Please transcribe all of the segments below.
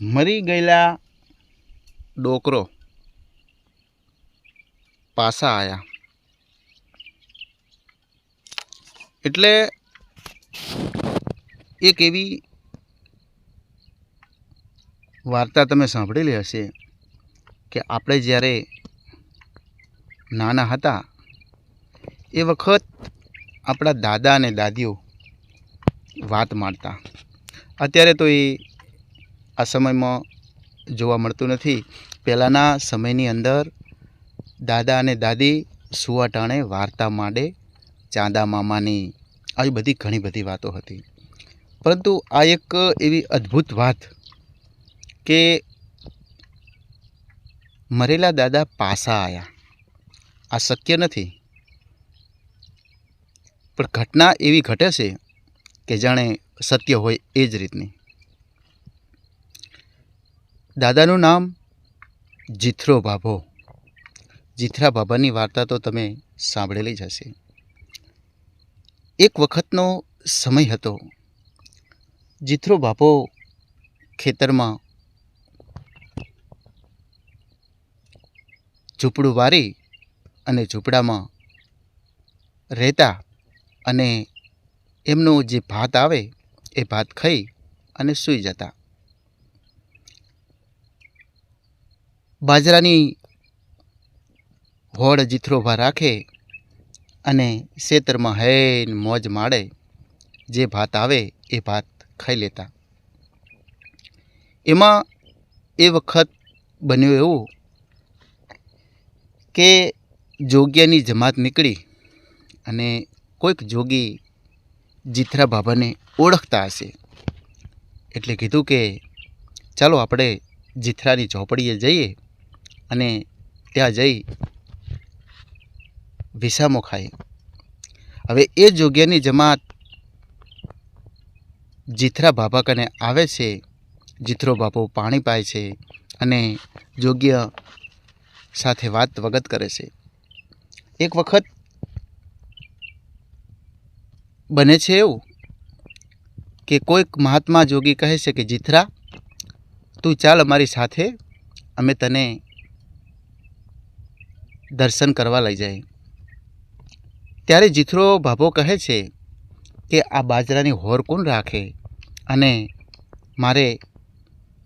મરી ગયેલા ડોકરો પાસા આવ્યા એટલે એક એવી વાર્તા તમે સાંભળેલી હશે કે આપણે જ્યારે નાના હતા, એ વખત આપણા દાદા અને દાદીઓ વાત મારતા અત્યારે તો એ આ સમયમાં જોવા મળતું નથી. પહેલાંના સમયની અંદર દાદા અને દાદી સુવાટાણે વાર્તા માંડે, ચાંદા મામાની, આવી બધી ઘણી બધી વાતો હતી. પરંતુ આ એક એવી અદ્ભુત વાત કે મરેલા દાદા પાસા આવ્યા આ શક્ય નથી. પણ ઘટના એવી ઘટે છે કે જાણે સત્ય હોય એ જ રીતની. દાદાનું નામ જીથરો ભાભો જીથરા ભાભાની વાર્તા તો તમે સાંભળેલી જ હશે. એક વખતનો સમય હતો. જીથરો બાપો ખેતરમાં ઝૂંપડું વારી અને ઝૂંપડામાં રહેતા અને એમનું જે ભાત આવે એ ભાત ખાઈ અને સૂઈ જતા. બાજરાની હોડ જીથરોભા રાખે અને શેતરમાં હૈન મોજ માડે જે ભાત આવે એ ભાત ખાઈ લેતા. એમાં એ વખત બન્યું એવું કે જોગ્યની જમાત નીકળી અને કોઈક જોગી જીથરા બાબાને ઓળખતા હશે. એટલે કીધું કે ચાલો આપણે જીથરાની ઝોપડીએ જઈએ અને ત્યાં જઈ વિસામો ખાઈ. હવે એ જોગ્યાની જમાત જીથરા બાબા કને આવે છે, જીથરો બાપો પાણી પાય છે અને જોગ્ય સાથે વાત વગત કરે છે. એક વખત બને છે એવું કે કોઈક મહાત્મા જોગી કહે છે કે, જીથરા, તું ચાલ અમારી સાથે, અમે તને દર્શન કરવા લઈ જાય. ત્યારે જીથરો ભાભો કહે છે કે, આ બાજરાની હોર કોણ રાખે? અને મારે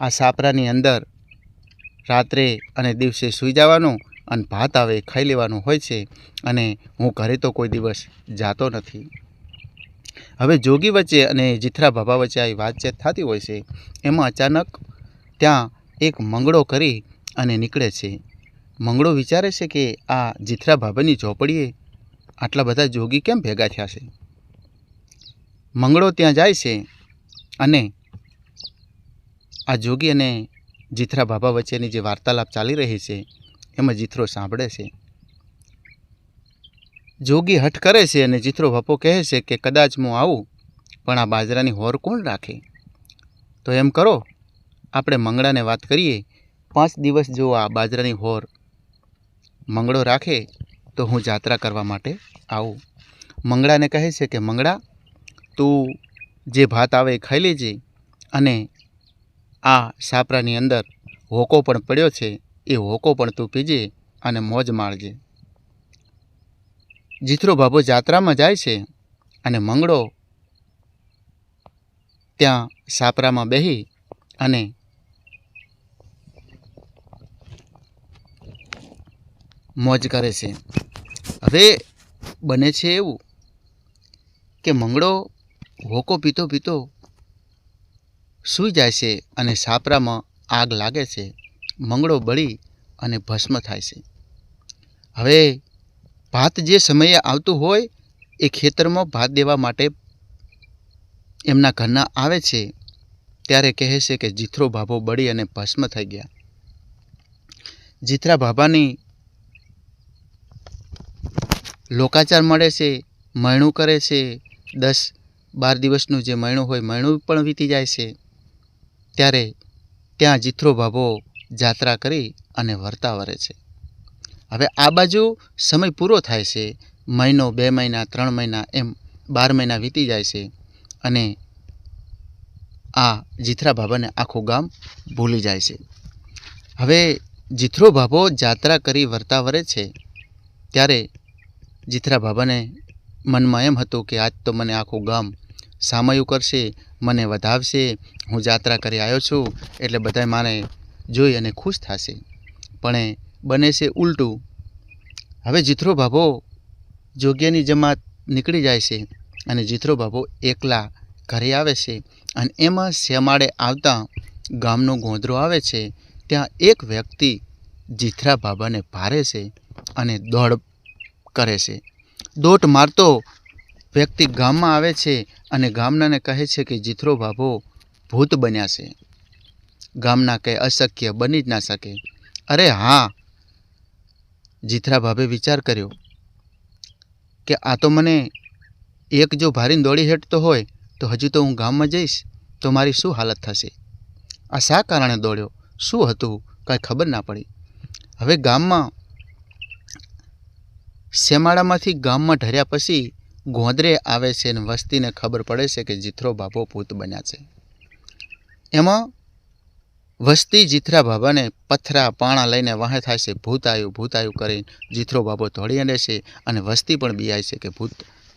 આ સાપરાની અંદર રાત્રે અને દિવસે સૂઈ જવાનું અને ભાત આવે ખાઈ લેવાનું હોય છે અને હું ઘરે તો કોઈ દિવસ જાતો નથી. હવે જોગી વચ્ચે અને જીથરા ભાભા વચ્ચે આવી વાતચીત થતી હોય છે. એમાં અચાનક ત્યાં એક મંગળો કરી અને નીકળે છે. મંગળો વિચારે છે કે આ જીથરા બાબાની ઝોપડીએ આટલા બધા જોગી કેમ ભેગા થયા છે? મંગળો ત્યાં જાય છે અને આ જોગી અને જીથરા બાબા વચ્ચેની જે વાર્તાલાપ ચાલી રહી છે, એમાં જીથરો સાંભળે છે. જોગી હઠ કરે છે અને જીથરો બાપો કહે છે કે, કદાચ હું આવું, પણ આ બાજરાની હોર કોણ રાખે? તો એમ કરો, આપણે મંગળાને વાત કરીએ. પાંચ દિવસ જો આ બાજરાની હોર મંગળો રાખે તો હું જાત્રા કરવા માટે આવું. મંગળાને કહે છે કે, મંગળા, તું જે ભાત આવે ખાઈ લેજે. અને આ સાપરાની અંદર હોકો પણ પડ્યો છે. એ હોકો પણ તું પીજે અને મોજ માણજે. જીથરો બાબો જાત્રામાં જાય છે અને મંગળો ત્યાં સાપરામાં બેહી અને મોજ કરે છે. હવે બને છે એવું કે મંગળો હોકો પીતો પીતો સૂઈ જાય છે અને સાપરામાં આગ લાગે છે. મંગળો બળી અને ભસ્મ થાય છે. હવે ભાત જે સમયે આવતું હોય એ ખેતરમાં ભાત દેવા માટે એમના ઘરના આવે છે ત્યારે કહે છે કે જીથરો ભાભો બળી અને ભસ્મ થઈ ગયા. જીથરા ભાભાની લોકાચાર મળે છે મયણું કરે છે, દસ બાર દિવસનું જે મયણું હોય મયણું પણ વીતી જાય છે. ત્યારે ત્યાં જીથરો ભાભો જાત્રા કરી અને વર્તા વરે છે. હવે આ બાજુ સમય પૂરો થાય છે, મહિનો, બે મહિના, ત્રણ મહિના એમ બાર મહિના વીતી જાય છે અને આ જીથરા બાબાને આખું ગામ ભૂલી જાય છે. હવે જીથરો બાબો જાત્રા કરી વર્તા વરે છે, ત્યારે જીથરા બાબાને મનમાં એમ હતું કે આજ તો મને આખું ગામ સામયું કરશે, મને વધાવશે, હું જાત્રા કરી આવ્યો છું, એટલે બધા મારે જોઈ અને ખુશ થશે. પણ એ બને છે ઉલટું. હવે જીથરો બાબો જોગ્યની જમાત નીકળી જાય છે અને જીથરો બાબો એકલા ઘરે આવે છે અને એમાં શેમાડે આવતા ગામનો ગોંધરો આવે છે, ત્યાં એક વ્યક્તિ જીથરા બાબાને ભારે છે અને દોડ કરે છે. દોટ મારતો વ્યક્તિ ગામમાં આવે છે અને ગામનાને કહે છે કે, જીથરો બાબો ભૂત બન્યા છે. ગામના કંઈ અશક્ય બની જ ના શકે. અરે હા. જીથરા ભાભે વિચાર કર્યો કે, આ તો મને એક જો ભારીને દોડી હેઠતો હોય, તો હજુ તો હું ગામમાં જઈશ, તો મારી શું હાલત થશે? આ શા કારણે દોડ્યો? શું હતું? કાંઈ ખબર ના પડી. હવે ગામમાં શેમાળામાંથી ગામમાં ઢર્યા પછી ગોંદરે આવે છે અને વસ્તીને ખબર પડે છે કે જીથરો બાબો ભૂત બન્યા છે. એમાં વસ્તી જીથરા બાબાને પથરા, પાણા લઈને વાહે થાય છે ભૂત આવ્યું ભૂત આવ્યું કરીને જીથરો બાબો દોડી અડે છે અને વસ્તી પણ બિયાય છે કે ભૂત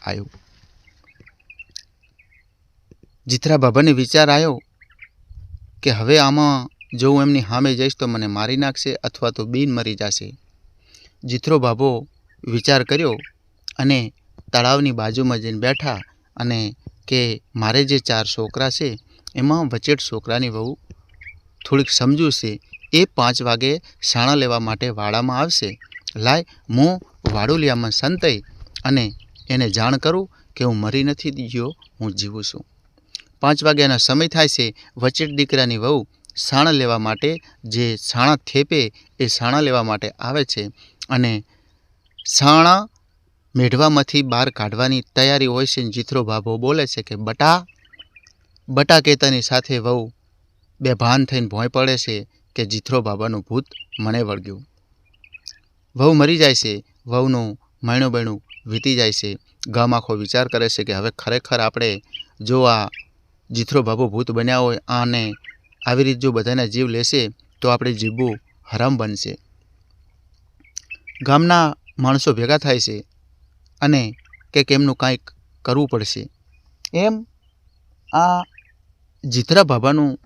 આવ્યું જીથરા બાબાને વિચાર આવ્યો કે હવે આમાં જો હું એમની સામે જઈશ તો મને મારી નાખશે અથવા તો બીન મરી જશે. જીથરો બાબો વિચાર કર્યો અને તળાવની બાજુમાં જઈને બેઠા અને કે મારે જે ચાર છોકરા છે, એમાં વચેટ છોકરાની વહુ થોડીક સમજુ છે એ પાંચ વાગે સાણા લેવા માટે વાડામાં આવશે. લાય, હું વાડુલિયામાં સંતાઈ અને એને જાણ કરું કે હું મરી નથી ગયો, હું જીવું છું. પાંચ વાગ્યાનો સમય થાય છે, વચેટ દીકરાની વહુ સાણા લેવા માટે જે સાણા થેપે એ સાણા લેવા માટે આવે છે અને સાણા મેઢવામાંથી બહાર કાઢવાની તૈયારી હોય છે. જીથરો બાબો બોલે છે કે, બટા બટા કહેતાની સાથે વહુ બે ભાન થઈને ભોંય પડે છે કે જીથરો બાબાનું ભૂત મને વળગ્યું. વહુ મરી જાય છે. વહુનું મહિણું બહેણું વીતી જાય છે. ગામ આખો વિચાર કરે છે કે, હવે ખરેખર આપણે જો આ જીથરો બાબો ભૂત બન્યા હોય, આને આવી રીત જો બધાના જીવ લેશે, તો આપણે જીવવું હરામ બનશે. ગામના માણસો ભેગા થાય છે અને કે કેમનું કાંઈક કરવું પડશે. એમ આ જીતરા બાબાનું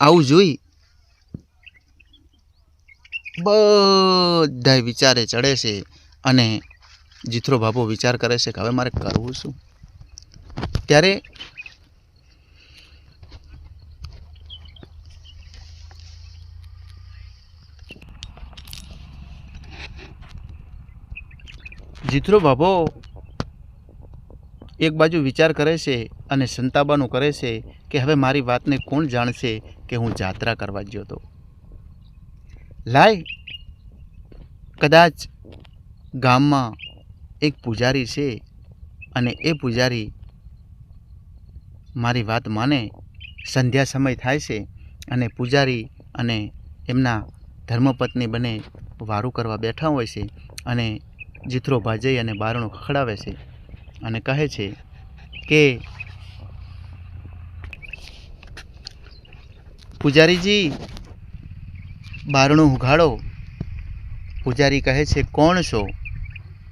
આવું જોઈ બધા વિચારે ચડે છે અને જીથરો બાબો વિચાર કરે છે કે હવે મારે કરવું શું? ત્યારે જીથરો બાબો. એક બાજુ વિચાર કરે છે અને સંતાબાનું કરે છે કે હવે મારી વાતને કોણ જાણશે કે હું જાત્રા કરવા ગયો હતો. લાય, કદાચ ગામમાં એક પૂજારી છે અને એ પૂજારી મારી વાત માને. સંધ્યા સમય થાય છે અને પૂજારી અને એમના ધર્મપત્ની બંને વારું કરવા બેઠા હોય છે અને જીથરો ભાજઈ અને બારણું ખખડાવે છે અને કહે છે કે, પૂજારીજી, બારણું ઉઘાડો પૂજારી કહે છે, કોણ છો?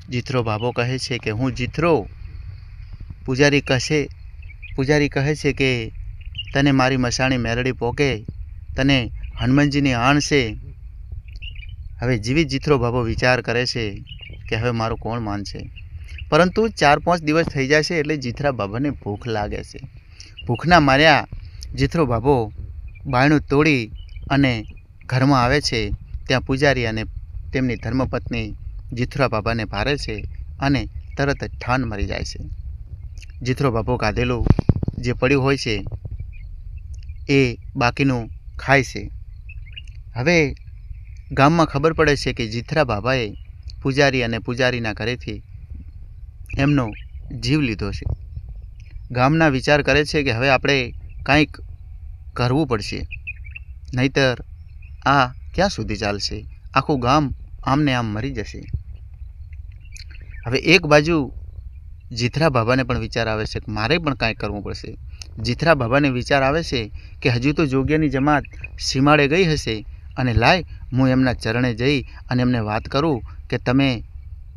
જીથરો બાબો કહે છે કે, હું જીથરો. પૂજારી કહેશે પૂજારી કહે છે કે, તને મારી મસાણી મેરડી પોકે, તને હનુમાનજીની આણ હવે જીવિત જીથરો બાબો વિચાર કરે છે કે હવે મારું કોણ માનશે? પરંતુ ચાર પાંચ દિવસ થઈ છે એટલે જીથરા બાબાને ભૂખ લાગે છે. ભૂખના માર્યા જીથરો બાબો બાયણું તોડી અને ઘરમાં આવે છે. ત્યાં પૂજારી અને તેમની ધર્મપત્ની જીથરા બાબાને ભારે છે અને તરત જ ઠાન મરી જાય છે. જીથરો બાબો કાઢેલું જે પડ્યું હોય છે એ બાકીનું ખાય છે. હવે ગામમાં ખબર પડે છે કે જીથરા બાબાએ પૂજારી અને પૂજારીના ઘરેથી એમનો જીવ લીધો છે. ગામના વિચાર કરે છે કે હવે આપણે કાંઈક કરવું પડશે. નહીતર આ ક્યાં સુધી ચાલશે? આખું ગામ આમને આમ મરી જશે. હવે એક બાજુ જીથરા બાબાને પણ વિચાર આવે છે કે મારે પણ કાંઈ કરવું પડશે. જીથરા બાબાને વિચાર આવે છે કે હજુ તો જોગ્યની જમાત સીમાડે ગઈ હશે. અને લાય, હું એમના ચરણે જઈ અને એમને વાત કરું કે તમે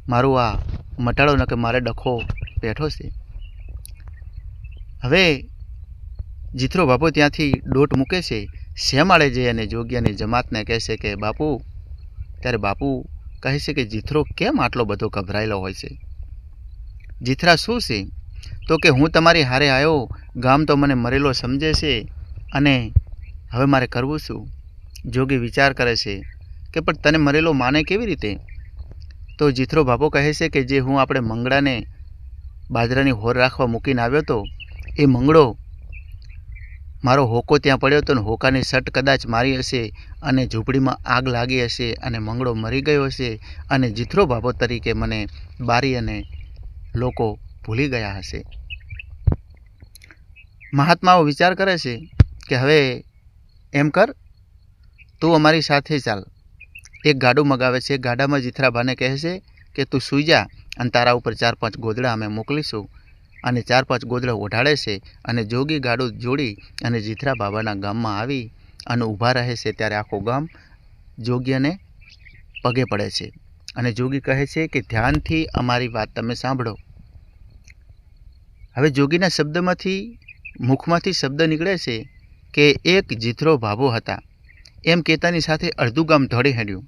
મારું આ મટાડો ન કે મારે ડખો બેઠો છે. હવે જીથરો બાપુ ત્યાંથી ડોટ મૂકે છે. શ્યામાળે જઈ અને જોગ્યાની જમાતને કહે છે કે, બાપુ, ત્યારે બાપુ કહે છે કે, જીથરો કેમ આટલો બધો ગભરાયેલો હોય છે? જીથરા શું છે? તો કે, હું તમારી હારે આવ્યો ગામ તો મને મરેલો સમજે છે અને હવે મારે કરવું શું? જોગી વિચાર કરે છે કે પણ તને મરેલો માને કેવી રીતે? તો જીથરો બાપો કહે છે કે જે હું આપણે મંગળાને બાજરાની હોર રાખવા મૂકીને આવ્યો હતો એ મંગળો મારો હોકો ત્યાં પડ્યો હતો ને હોકાની સટ કદાચ મારી હશે અને ઝૂંપડીમાં આગ લાગી હશે અને મંગળો મરી ગયો હશે અને જીથરો બાપો તરીકે મને બારી અને લોકો ભૂલી ગયા હશે. મહાત્માઓ વિચાર કરે છે કે હવે એમ કર તું અમારી સાથે ચાલ. એક ગાડું મગાવે છે. ગાડામાં જીથરાભાને કહે છે કે, તું સૂઈ જા અને તારા ઉપર ચાર પાંચ ગોદડા અમે મોકલીશું. અને ચાર પાંચ ગોદડા ઓઢાડે છે અને જોગી ગાડું જોડી અને જીથરા બાબાના ગામમાં આવી અને ઊભા રહે છે ત્યારે આખું ગામ જોગીને પગે પડે છે. અને જોગી કહે છે કે, ધ્યાનથી અમારી વાત તમે સાંભળો. હવે જોગીના શબ્દમાંથી, મુખમાંથી શબ્દ નીકળે છે કે, એક જીથરો ભાભો હતા. એમ કહેતાની સાથે અડધું ગામ ધડે હેડ્યું.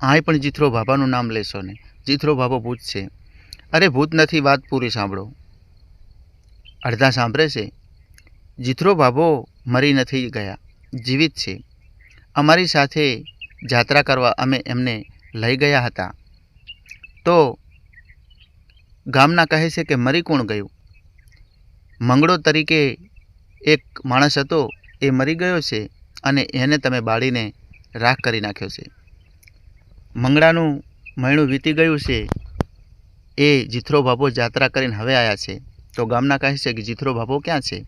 આય પણ જીથરો બાબાનું નામ લેશો ને. જીથરો બાબો છે. અરે ભૂત નથી, વાત પૂરી સાંભળો. અડધા સાંભળે છે? જીથરો બાબો મરી નથી ગયા. જીવિત છે. અમારી સાથે જાત્રા કરવા અમે એમને લઈ ગયા હતા. તો ગામના કહે છે કે મરી કોણ ગયું? મંગળો તરીકે એક માણસ હતો, એ મરી ગયો છે. અને એને તમે બાળીને રાખ કરી નાખ્યો છે. મંગળાનું મહિણું વીતી ગયું છે. એ જીથરો ભાભો જાત્રા કરીને હવે આવ્યા છે. તો ગામના કહે છે કે, જીથરો ભાભો ક્યાં છે?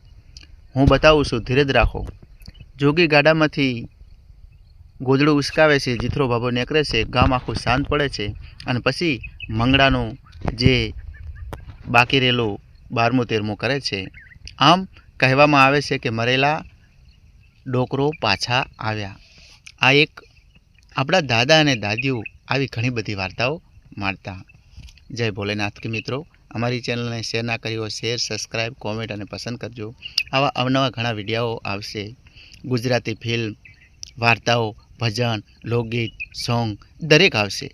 હું બતાવું છું, ધીરજ રાખો. જોગી ગાડામાંથી ગોદડું ઉસકાવે છે, જીથરો બાબો નીકળે છે, ગામ આખું શાંત પડે છે અને પછી મંગળાનું જે બાકી રહેલું બારમું તેરમું કરે છે. આમ કહેવામાં આવે છે કે, મરેલા ડોકરો પાછા આવ્યા. આ એક આપણા દાદા અને દાદીઓ આવી ઘણી બધી વાર્તાઓ મારતા જય ભોલેનાથ કે મિત્રો, અમારી ચેનલને શેર ના કરી હોય, શેર સબસ્ક્રાઈબ કોમેન્ટ અને પસંદ કરજો. આવા અવનવા ઘણા વિડીયાઓ આવશે. ગુજરાતી ફિલ્મ, વાર્તાઓ, ભજન, લોકગીત, સોંગ દરેક આવશે.